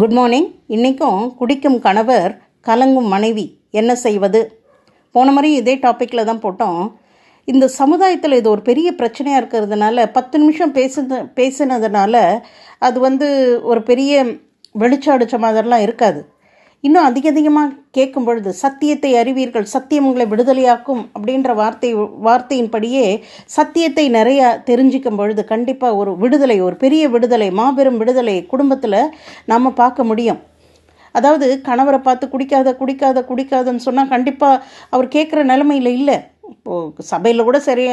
Good morning இன்றைக்கும் குடிக்கும் கணவர் கலங்கும் மனைவி என்ன செய்வது? போன முறையும் இதே டாப்பிக்கில் தான் போட்டோம். இந்த சமுதாயத்தில் இது ஒரு பெரிய பிரச்சனையாக இருக்கிறதுனால பத்து நிமிஷம் பேசுன பேசினதுனால அது வந்து ஒரு பெரிய வெளிச்சம் அடித்த மாதிரிலாம் இருக்காது. இன்னும் அதிக அதிகமாக கேட்கும் பொழுது சத்தியத்தை அறிவீர்கள் சத்தியம் உங்களை விடுதலையாக்கும் அப்படின்ற வார்த்தை வார்த்தையின்படியே சத்தியத்தை நிறைய தெரிஞ்சிக்கும் பொழுது கண்டிப்பாக ஒரு விடுதலை ஒரு பெரிய விடுதலை மாபெரும் விடுதலை குடும்பத்தில் நம்ம பார்க்க முடியும். அதாவது கணவரை பார்த்து குடிக்காத குடிக்காத குடிக்காதன்னு சொன்னால் கண்டிப்பாக அவர் கேட்குற நிலமையில் இல்லை. இப்போது சபையில் கூட சரி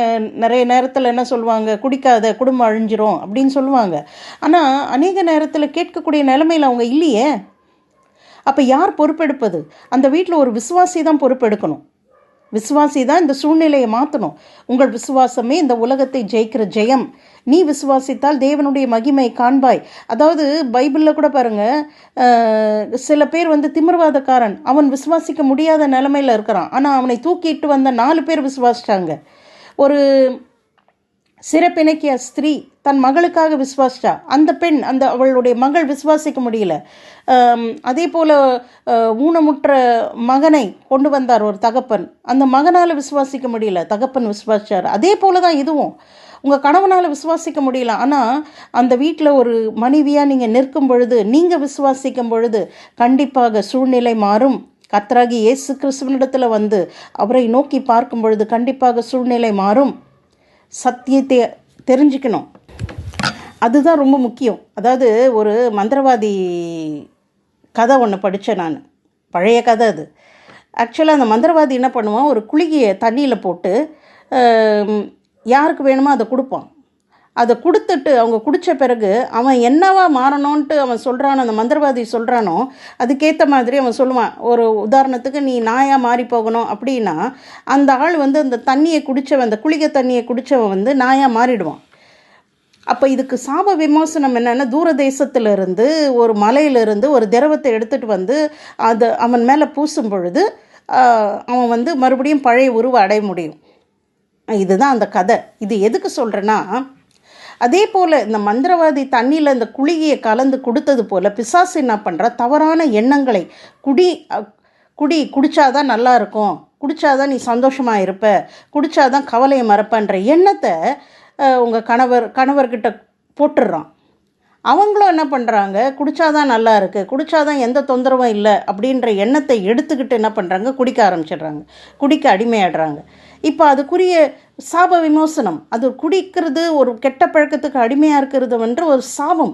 நிறைய நேரத்தில் என்ன சொல்லுவாங்க குடிக்காத குடும்பம் அழிஞ்சிரும் அப்படின்னு சொல்லுவாங்க. ஆனால் அநேக நேரத்தில் கேட்கக்கூடிய நிலமையில் அவங்க இல்லையே. அப்போ யார் பொறுப்பெடுப்பது? அந்த வீட்டில் ஒரு விசுவாசி தான் பொறுப்பெடுக்கணும். விசுவாசி தான் இந்த சூழ்நிலையை மாற்றணும் உங்கள் விசுவாசமே இந்த உலகத்தை ஜெயிக்கிற ஜெயம். நீ விசுவாசித்தால் தேவனுடைய மகிமை காண்பாய். அதாவது பைபிளில் கூட பாருங்கள் சில பேர் வந்து திமிர்வாதக்காரன். அவன் விசுவாசிக்க முடியாத நிலமையில இருக்கிறான். ஆனால் அவனை தூக்கிட்டு வந்த நாலு பேர் விசுவாசிட்டாங்க ஒரு சிறப்பிணக்கிய ஸ்திரீ தன் மகளுக்காக விசுவாசிச்சா அந்த பெண் அந்த அவளுடைய மகள் விசுவாசிக்க முடியல. அதே போல் ஊனமுற்ற மகனை கொண்டு வந்தார் ஒரு தகப்பன். அந்த மகனால் விசுவாசிக்க முடியல தகப்பன் விசுவாசிச்சார். அதே போல தான் இதுவும். உங்கள் கணவனால் விசுவாசிக்க முடியல. ஆனால் அந்த வீட்டில் ஒரு மனைவியாக நீங்கள் நிற்கும் பொழுது நீங்கள் விசுவாசிக்கும் பொழுது கண்டிப்பாக சூழ்நிலை மாறும். கர்த்தராகி இயேசு கிறிஸ்துவனிடத்தில் வந்து அவரை நோக்கி பார்க்கும் பொழுது கண்டிப்பாக சூழ்நிலை மாறும். சத்தியத்தை தெரிஞ்சுக்கணும். அதுதான் ரொம்ப முக்கியம். அதாவது ஒரு மந்திரவாதி கதை ஒன்று படித்தேன் நான். பழைய கதை அது. ஆக்சுவலாக அந்த மந்திரவாதி என்ன பண்ணுவான்? ஒரு குளிகையை தண்ணியில் போட்டு யாருக்கு வேணுமோ அதை கொடுப்பான். அதை கொடுத்துட்டு அவங்க குடித்த பிறகு அவன் என்னவா மாறணும்ன்ட்டு அவன் சொல்கிறானோ அந்த மந்திரவாதி சொல்கிறானோ அதுக்கேற்ற மாதிரி அவன் சொல்லுவான். ஒரு உதாரணத்துக்கு நீ நாயாக மாறி போகணும். அப்படின்னா அந்த ஆள் வந்து அந்த தண்ணியை குடித்தவன் அந்த குளிகை தண்ணியை குடித்தவன் வந்து நாயாக மாறிடுவான். அப்போ இதுக்கு சாப விமோசனம் என்னென்னா தூர தேசத்திலிருந்து ஒரு மலையிலிருந்து ஒரு திரவத்தை எடுத்துகிட்டு வந்து அது அவன் மேலே பூசும் பொழுது அவன் வந்து மறுபடியும் பழைய உருவ அடைய முடியும். இதுதான் அந்த கதை. இது எதுக்கு சொல்கிறேன்னா அதே போல் இந்த மந்திரவாதி தண்ணியில் இந்த குளிகையை கலந்து கொடுத்தது போல் பிசாசு என்ன பண்ணுறா தவறான எண்ணங்களை குடி குடி குடித்தாதான் நல்லா இருக்கும் குடித்தாதான் நீ சந்தோஷமாக இருப்ப குடித்தாதான் கவலையை மறப்பன்ற எண்ணத்தை உங்கள் கணவர் கணவர்கிட்ட போட்டுடுறான் அவங்களும் என்ன பண்ணுறாங்க குடித்தாதான் நல்லா இருக்குது குடித்தாதான் எந்த தொந்தரவும் இல்லை அப்படின்ற எண்ணத்தை எடுத்துக்கிட்டு என்ன பண்ணுறாங்க குடிக்க ஆரம்பிச்சிடுறாங்க குடிக்க அடிமையாடுறாங்க இப்போ அதுக்குரிய சாப விமோசனம் அது குடிக்கிறது ஒரு கெட்ட பழக்கத்துக்கு அடிமையாக இருக்கிறது வந்து ஒரு சாபம்.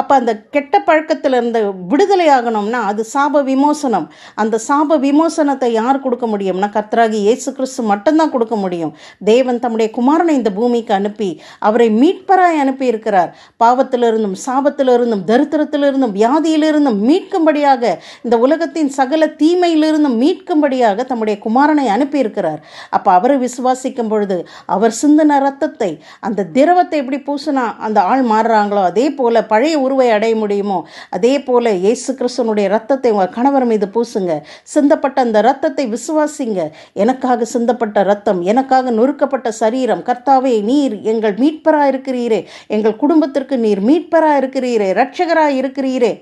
அப்போ அந்த கெட்ட பழக்கத்தில் இருந்து விடுதலை ஆகணும்னா அது சாப விமோசனம். அந்த சாப விமோசனத்தை யார் கொடுக்க முடியும்னா கர்த்தராகி இயேசு கிறிஸ்து மட்டும்தான் கொடுக்க முடியும். தேவன் தம்முடைய குமாரனை இந்த பூமிக்கு அனுப்பி அவரை மீட்பராய் அனுப்பி இருக்கிறார் பாவத்திலிருந்தும் சாபத்திலிருந்தும் தரித்திரத்திலிருந்தும் வியாதியிலிருந்தும் மீட்கும்படியாக இந்த உலகத்தின் சகல தீமையிலிருந்தும் மீட்கும்படியாக தம்முடைய குமாரனை அனுப்பியிருக்கிறார். அப்போ அவரை விசுவாசிக்கும் பொழுது அவர் சிந்தின ரத்தத்தை அந்த திரவத்தை எப்படி பூசினா அந்த ஆள் மாறுறாங்களோ அதே போல பழைய உருவை அடைய முடியுமோ? அதே போல இயேசு கிறிஸ்தனுடைய ரத்தத்தை உங்கள் கணவர் மீது பூசுங்க. சிந்தப்பட்ட அந்த ரத்தத்தை விசுவாசிங்க. எனக்காக சிந்தப்பட்ட ரத்தம் எனக்காக நொறுக்கப்பட்ட சரீரம் கர்த்தாவே நீர் எங்கள் மீட்பராக இருக்கிறீரே எங்கள் குடும்பத்திற்கு நீர் மீட்பராக இருக்கிறீரே ரட்சகராக இருக்கிறீரே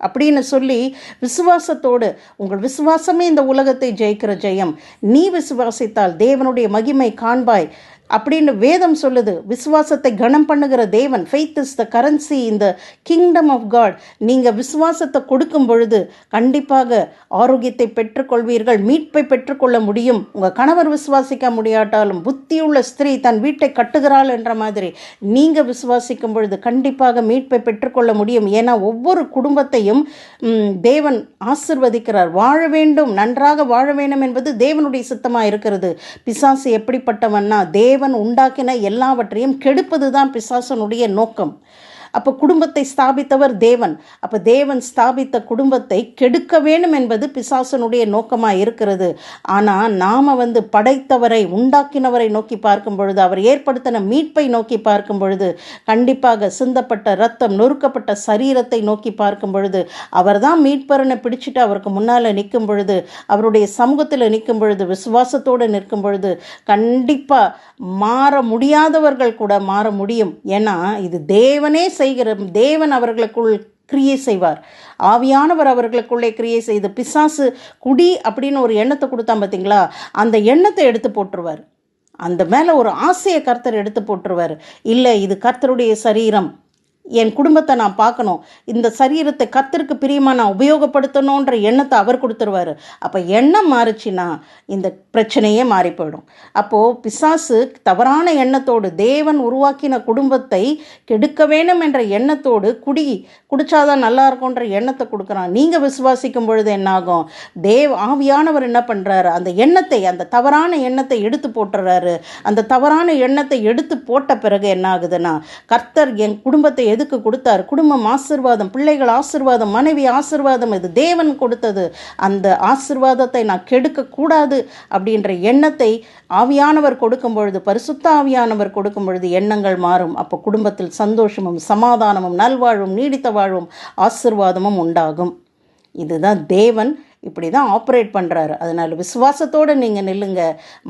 அப்படின்னு சொல்லி விசுவாசத்தோடு உங்கள் விசுவாசமே இந்த உலகத்தை ஜெயிக்கிற ஜெயம். நீ விசுவாசித்தால் தேவனுடைய மகிமை காண்பாய். அப்படின்னு வேதம் சொல்லுது. விசுவாசத்தை கனம் பண்ணுகிற தேவன் ஃபெய்த் இஸ் த கரன்சி இந்த கிங்டம் ஆஃப் காட் நீங்கள் விசுவாசத்தை கொடுக்கும் பொழுது கண்டிப்பாக ஆரோக்கியத்தை பெற்றுக்கொள்வீர்கள் மீட்பை பெற்றுக்கொள்ள முடியும். உங்கள் கணவர் விசுவாசிக்க முடியாட்டாலும் புத்தியுள்ள ஸ்திரீ தன் வீட்டை கட்டுகிறாள் என்ற மாதிரி நீங்கள் விசுவாசிக்கும் பொழுது கண்டிப்பாக மீட்பை பெற்றுக்கொள்ள முடியும். ஏன்னா ஒவ்வொரு குடும்பத்தையும் தேவன் ஆசிர்வதிக்கிறார். வாழ வேண்டும் நன்றாக வாழ வேண்டும் என்பது தேவனுடைய சித்தமாக இருக்கிறது. பிசாசு எப்படிப்பட்டவன்னா தேவ தேவன் உண்டாக்கின எல்லாவற்றையும் கெடுப்பது தான் பிசாசனுடைய நோக்கம். அப்போ குடும்பத்தை ஸ்தாபித்தவர் தேவன். அப்போ தேவன் ஸ்தாபித்த குடும்பத்தை கெடுக்க வேணும் என்பது பிசாசனுடைய நோக்கமாக இருக்கிறது. ஆனால் நாம் வந்து படைத்தவரை உண்டாக்கினவரை நோக்கி பார்க்கும் பொழுது அவர் ஏற்படுத்தின மீட்பை நோக்கி பார்க்கும் பொழுது கண்டிப்பாக சிந்தப்பட்ட ரத்தம் நொறுக்கப்பட்ட சரீரத்தை நோக்கி பார்க்கும் பொழுது அவர் தான் மீட்பரனை பிடிச்சிட்டு அவருக்கு முன்னால் நிற்கும் பொழுது அவருடைய சமூகத்தில் நிற்கும் பொழுது விசுவாசத்தோடு நிற்கும் பொழுது கண்டிப்பாக மாற முடியாதவர்கள் கூட மாற முடியும். ஏன்னா இது தேவனே செய்கிற தேவன் அவர்களுக்குள் கிரியை செய்வார். ஆவியானவர் அவர்களுக்குள்ளே கிரியை செய்து பிசாசு குடி அப்படின்னு ஒரு எண்ணத்தை கொடுத்தா பார்த்தீங்களா? அந்த எண்ணத்தை எடுத்து போட்டுருவார் அந்த மேலே ஒரு ஆசையை கர்த்தர் எடுத்து போட்டுருவார் இல்லை இது கர்த்தருடைய சரீரம். என் குடும்பத்தை நான் பார்க்கணும். இந்த சரீரத்தை கர்த்தருக்கு பிரியமாக நான் உபயோகப்படுத்தணுன்ற எண்ணத்தை அவர் கொடுத்துருவாரு. அப்போ எண்ணம் மாறுச்சுன்னா இந்த பிரச்சனையே மாறி போயிடும் அப்போது பிசாசு தவறான எண்ணத்தோடு தேவன் உருவாக்கின குடும்பத்தை கெடுக்க வேணும் என்ற எண்ணத்தோடு குடி குடிச்சாதான் நல்லா இருக்கும்ன்ற எண்ணத்தை கொடுக்குறான். நீங்கள் விசுவாசிக்கும் பொழுது என்னாகும் தேவ் ஆவியானவர் என்ன பண்ணுறாரு அந்த எண்ணத்தை அந்த தவறான எண்ணத்தை எடுத்து போட்டுறாரு. அந்த தவறான எண்ணத்தை எடுத்து போட்ட பிறகு என்ன ஆகுதுன்னா கர்த்தர் என் குடும்பத்தை எதுக்கு கொடுத்தார்? குடும்பம் ஆசிர்வாதம் பிள்ளைகள் ஆசிர்வாதம் மனைவி ஆசிர்வாதம் இது தேவன் கொடுத்தது. அந்த ஆசிர்வாதத்தை நான் கெடுக்கக்கூடாது அப்படின்ற எண்ணத்தை ஆவியானவர் கொடுக்கும் பொழுது பரிசுத்த ஆவியானவர் கொடுக்கும் பொழுது எண்ணங்கள் மாறும். அப்போ குடும்பத்தில் சந்தோஷமும் சமாதானமும் நல்வாழ்வும் நீடித்த வாழ்வும் ஆசிர்வாதமும் உண்டாகும். இதுதான் தேவன் இப்படி தான் ஆப்ரேட் பண்ணுறாரு அதனால் விசுவாசத்தோடு நீங்கள் நில்லுங்க.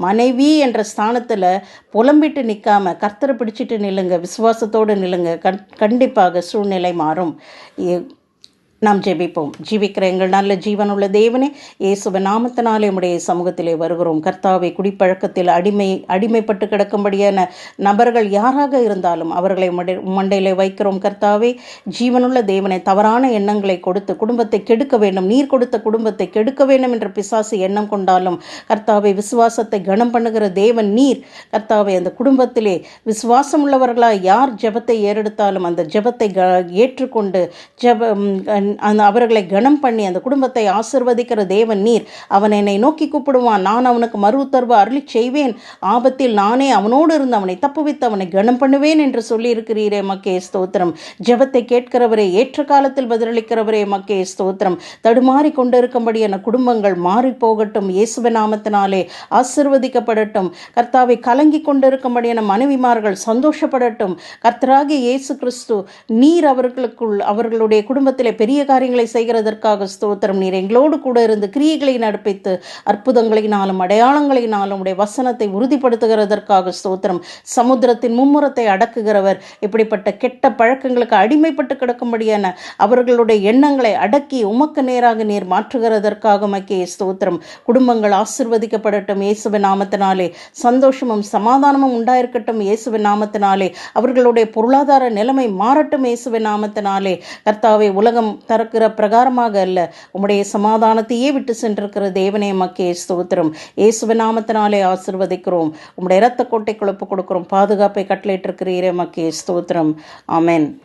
மனைவி என்ற ஸ்தானத்தில் புலம்பிட்டு நிற்காம கர்த்தரை பிடிச்சிட்டு நில்லுங்க. விசுவாசத்தோடு நில்லுங்க. கண் கண்டிப்பாக சூழ்நிலை மாறும். நாம் ஜெபிப்போம். ஜீவிக்கிற எங்கள் நல்ல ஜீவனுள்ள தேவனே இயேசுவ நாமத்தினாலே உடைய சமூகத்திலே வருகிறோம். கர்த்தாவை குடிப்பழக்கத்தில் அடிமை அடிமைப்பட்டு கிடக்கும்படியான நபர்கள் யாராக இருந்தாலும் அவர்களை மண்டையிலே வைக்கிறோம். கர்த்தாவே ஜீவனுள்ள தேவனை தவறான எண்ணங்களை கொடுத்து குடும்பத்தை கெடுக்க வேண்டும். நீர் கொடுத்த குடும்பத்தை கெடுக்க வேண்டும் என்ற பிசாசு எண்ணம் கொண்டாலும் கர்த்தாவை விசுவாசத்தை கனம் பண்ணுகிற தேவன் நீர். கர்த்தாவை அந்த குடும்பத்திலே விசுவாசம் உள்ளவர்களாக யார் ஜெபத்தை ஏறெடுத்தாலும் அந்த ஜெபத்தை க ஏற்றுக்கொண்டு ஜப அந்த அவர்களை கனம் பண்ணி அந்த குடும்பத்தை ஆசிர்வதிக்கிற தேவன் நீர். அவன் என்னை நோக்கி கூப்பிடுவான். நான் அவனுக்கு மறு உத்தரவு அருளி செய்வேன். ஆபத்தில் நானே அவனோடு இருந்து அவனை தப்புவித்து அவனை கனம் பண்ணுவேன் என்று சொல்லியிருக்கிறீரே மக்கே ஸ்தோத்திரம். ஜெபத்தை கேட்கிறவரே ஏற்ற காலத்தில் பதிலளிக்கிறவரே மக்கே ஸ்தோத்திரம். தடுமாறி கொண்டிருக்கும்படியான குடும்பங்கள் மாறி போகட்டும். இயேசுவ நாமத்தினாலே ஆசிர்வதிக்கப்படட்டும். கர்த்தாவை கலங்கி கொண்டிருக்கும்படியான மனைவிமார்கள் சந்தோஷப்படட்டும். கர்த்தராகிய இயேசு கிறிஸ்து நீர் அவர்களுக்குள் அவர்களுடைய குடும்பத்திலே பெரிய காரியங்களை செய்கிறதற்காக ஸ்தோத்திரம். நீர் எங்களோடு கூட இருந்து கிரியைகளை நடப்பித்து அற்புதங்களினாலும் அடையாளங்களினாலும் உடைய வசனத்தை உறுதிப்படுத்துகிறதற்காக ஸ்தோத்திரம். சமுத்திரத்தின் மும்முரத்தை அடக்குகிறவர் இப்படிப்பட்ட கெட்ட பழக்கங்களுக்கு அடிமைப்பட்டு கிடக்கும்படியான அவர்களுடைய எண்ணங்களை அடக்கி உமக்கு நேராக நீர் மாற்றுகிறதற்காக மக்கே ஸ்தோத்திரம். குடும்பங்கள் ஆசிர்வதிக்கப்படட்டும் இயேசுவின் நாமத்தினாலே. சந்தோஷமும் சமாதானமும் உண்டாயிருக்கட்டும் இயேசுவின் நாமத்தினாலே. அவர்களுடைய பொருளாதார நிலைமை மாறட்டும் இயேசுவின் நாமத்தினாலே. கர்த்தாவை உலகம் தறக்கிற பிரகாரமாக அல்ல. உம்முடைய சமாதானத்தையே விட்டு சென்றிருக்கிற தேவனே மக்கே ஸ்தோத்திரம். இயேசுவ நாமத்தினாலே ஆசிர்வதிக்கிறோம். உம்முடைய இரத்த கோட்டைக்குழப்பு கொடுக்குறோம். பாதுகாப்பை கட்டளையிட்டிருக்கிறீரே மக்கே ஸ்தோத்திரம். ஆமென்.